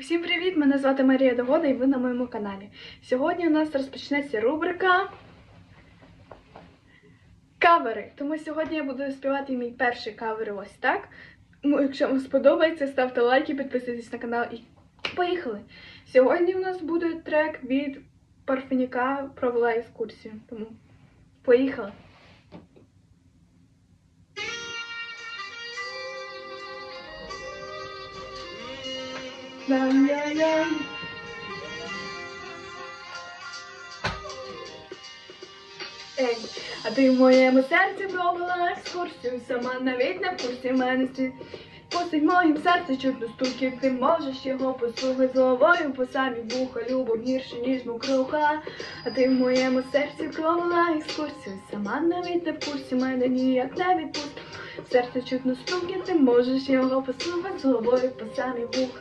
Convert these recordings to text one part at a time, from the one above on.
Усім привіт! Мене звати Марія Догода і ви на моєму каналі. Сьогодні у нас розпочнеться рубрика Кавери. Тому сьогодні я буду співати мій перший кавер ось так. Ну, якщо вам сподобається, ставте лайки, підписуйтесь на канал і поїхали! Сьогодні у нас буде трек від Парфеніка провела екскурсію. Тому поїхали! А ти в моєму серці пробила екскурсію, сама навіть не в курсі мене світ. Пустить в моїм серці чутно стуків, ти можеш його послухати головою по самі вуха, любов гірше, ніж мокруха. А ти в моєму серці пробила екскурсію, сама навіть не в курсі мене ніяк не відпустить. В серці чутно стуків, ти можеш його послухати з головою по самі вуха.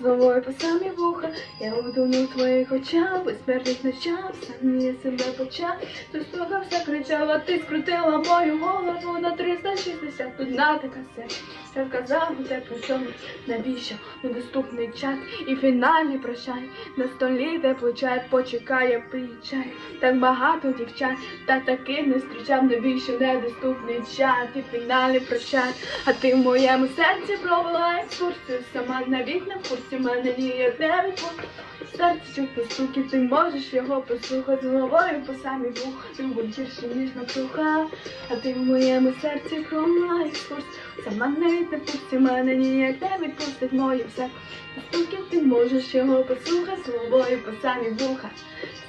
З головою по самі вуха, я утону твоїх очах, безсмертних ночах, сам я себе почав. Ти слухався, кричала, ти скрутила мою голову на 360, одна така серце. Я вказав те про чому, навіщо недоступний чат і фінальний прощай. На столі теплий чай почекає пий чай. Так багато дівчат, та таких не зустрічав, навіщо недоступний чат і фінальний прощай. А ти в моєму серці провела екскурсію, сама навіть на курсі мене діє дев'ять відпустить. Серце чутно стуків, ти можеш його послухати головою по самі любов гірше, ніж макруха. А ти в моєму серці провела екскурсію, сама не в курсі мене ніяк не відпустить моє все. Стуків ти можеш його послухати з головою по самі вуха.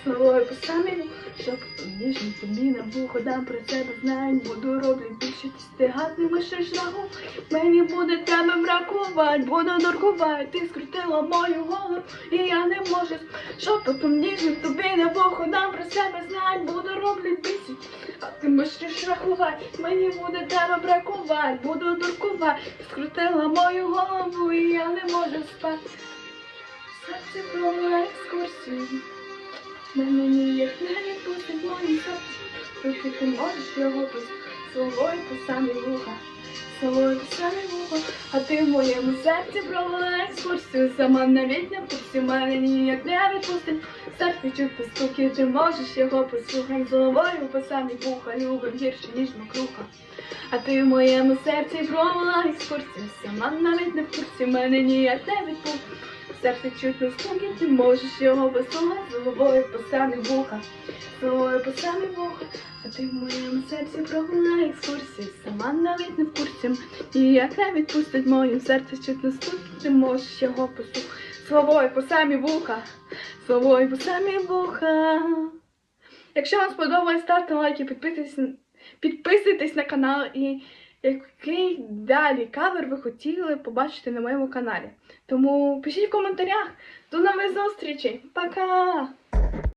Словою по самі вуха, щоб ніжно тобі на вухо дам про себе знань, буду роблю більше ти стигатимеш шагу. Мені буде тебе бракувати, буду нуркувати, ти скрутила мою голову, і я не можу, щоб потім ніжно тобі на вухо дам про себе знань, буду роблю більше, а ти можеш рахувати, мені буде тебе бракувати, буду дуркувати, скрутила мою голову, і я не можу спати. Серце провела екскурсію. Мене ніяк не відпустить мої серце, Тільки ти можеш його по словою по самі вуха, словою самі вуха, а ти в моєму серці провела екскурсію, сама навіть не мене ніяк не відпустить. Серце чути стуки, ти можеш його послухати, головою по самі вуха, любив гірше, ніж мокруха. А ти в моєму серці провела екскурсію, сама навіть не в курсі мене ніяк не відпустить. Серце чутно стуки, ти можеш його послухати головою по самі вуха, головою по самі вуха, а ти в моєму серці провела екскурсію, сама навіть не в курсі, ніяк не відпустить моїм серце чутно стуки, ти можеш його послухати з головою по самі вуха, Словою по самі вуха. Якщо вам сподобалось, ставте лайки, підписуйтесь, підписуйтесь на канал і який далі кавер ви хотіли побачити на моєму каналі. Тому пишіть в коментарях. До нових зустрічей. Пока!